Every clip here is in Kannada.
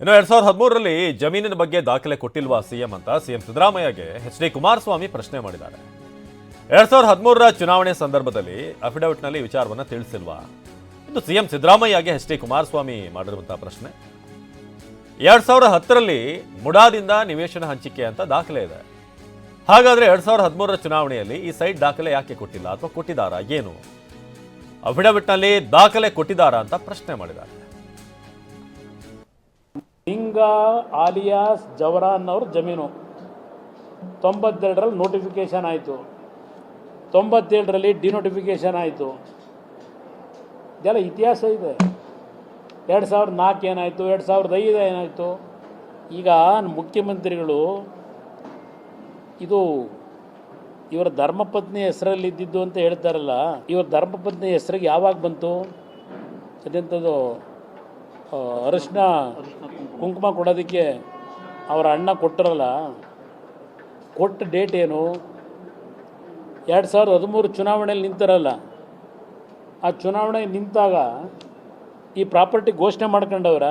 ಇನ್ನು ಎರಡ್ ಸಾವಿರದ ಹದಿಮೂರರಲ್ಲಿ ಜಮೀನಿನ ಬಗ್ಗೆ ದಾಖಲೆ ಕೊಟ್ಟಿಲ್ವಾ ಸಿಎಂ ಅಂತ ಸಿಎಂ ಸಿದ್ದರಾಮಯ್ಯಗೆ ಎಚ್ ಡಿ ಕುಮಾರಸ್ವಾಮಿ ಪ್ರಶ್ನೆ ಮಾಡಿದ್ದಾರೆ. ಎರಡ್ ಸಾವಿರದ ಹದಿಮೂರರ ಚುನಾವಣೆ ಸಂದರ್ಭದಲ್ಲಿ ಅಫಿಡವಿಟ್ನಲ್ಲಿ ವಿಚಾರವನ್ನ ತಿಳಿಸಿಲ್ವಾ? ಇದು ಸಿಎಂ ಸಿದ್ದರಾಮಯ್ಯಗೆ ಎಚ್ ಡಿ ಕುಮಾರಸ್ವಾಮಿ ಮಾಡಿರುವಂತಹ ಪ್ರಶ್ನೆ. ಎರಡ್ ಸಾವಿರದ ಹತ್ತರಲ್ಲಿ ಮುಡಾದಿಂದ ನಿವೇಶನ ಹಂಚಿಕೆ ಅಂತ ದಾಖಲೆ ಇದೆ. ಹಾಗಾದ್ರೆ ಎರಡ್ ಸಾವಿರದ ಹದಿಮೂರರ ಚುನಾವಣೆಯಲ್ಲಿ ಈ ಸೈಟ್ ದಾಖಲೆ ಯಾಕೆ ಕೊಟ್ಟಿಲ್ಲ ಅಥವಾ ಕೊಟ್ಟಿದ್ದಾರಾ, ಏನು? ಅಫಿಡವಿಟ್ನಲ್ಲಿ ದಾಖಲೆ ಕೊಟ್ಟಿದ್ದಾರಾ ಅಂತ ಪ್ರಶ್ನೆ ಮಾಡಿದ್ದಾರೆ. ಹಿಂಗ ಆಲಿಯಾಸ್ ಜವರಾನ್ ಅವ್ರ ಜಮೀನು. ತೊಂಬತ್ತೆರಡರಲ್ಲಿ ನೋಟಿಫಿಕೇಷನ್ ಆಯಿತು. ತೊಂಬತ್ತೇಳರಲ್ಲಿ ಡಿನೋಟಿಫಿಕೇಷನ್ ಆಯಿತು. ಇದೆಲ್ಲ ಇತಿಹಾಸ ಇದೆ. ಎರಡು ಸಾವಿರದ ನಾಲ್ಕು ಏನಾಯಿತು, ಎರಡು ಸಾವಿರದ ಐದು ಏನಾಯಿತು? ಈಗ ಮುಖ್ಯಮಂತ್ರಿಗಳು ಇದು ಇವರ ಧರ್ಮಪತ್ನಿ ಹೆಸರಲ್ಲಿ ಇದ್ದಿದ್ದು ಅಂತ ಹೇಳ್ತಾರಲ್ಲ, ಇವರ ಧರ್ಮಪತ್ನಿ ಹೆಸರಿಗೆ ಯಾವಾಗ ಬಂತು? ಅದೆಂಥದ್ದು ಅರಿಶಿನ ಕುಂಕುಮ ಕೊಡೋದಕ್ಕೆ ಅವರ ಅಣ್ಣ ಕೊಟ್ಟರಲ್ಲ, ಕೊಟ್ಟ ಡೇಟ್ ಏನು? ಎರಡು ಸಾವಿರದ ಹದಿಮೂರು ಚುನಾವಣೆಯಲ್ಲಿ ನಿಂತಾರಲ್ಲ. ಆ ಚುನಾವಣೆ ನಿಂತಾಗ ಈ ಪ್ರಾಪರ್ಟಿ ಘೋಷಣೆ ಮಾಡ್ಕೊಂಡವ್ರ,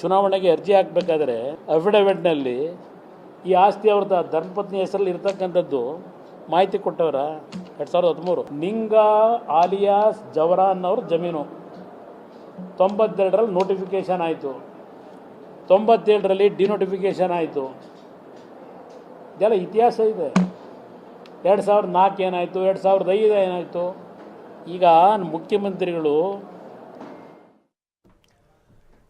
ಚುನಾವಣೆಗೆ ಅರ್ಜಿ ಹಾಕಬೇಕಾದ್ರೆ ಅಫಿಡವಿಟ್ನಲ್ಲಿ ಈ ಆಸ್ತಿ ಅವ್ರದ ಧರ್ಮಪತ್ನಿ ಹೆಸರಲ್ಲಿ ಇರ್ತಕ್ಕಂಥದ್ದು ಮಾಹಿತಿ ಕೊಟ್ಟವರ ಎರಡು ಸಾವಿರದ ಹದಿಮೂರು. ನಿಂಗ ಆಲಿಯಾಸ್ ಜವರಾನ್ ಅವ್ರ ಜಮೀನು. ತೊಂಬತ್ತೆರಡರಲ್ಲಿ ನೋಟಿಫಿಕೇಷನ್ ಆಯಿತು. ತೊಂಬತ್ತೇಳರಲ್ಲಿ ಡಿನೋಟಿಫಿಕೇಷನ್ ಆಯಿತು. ಇದೆಲ್ಲ ಇತಿಹಾಸ ಇದೆ. ಎರಡು ಸಾವಿರದ ನಾಲ್ಕು ಏನಾಯಿತು? ಎರಡು ಸಾವಿರದ ಐದು ಏನಾಯಿತು? ಈಗ ಮುಖ್ಯಮಂತ್ರಿಗಳು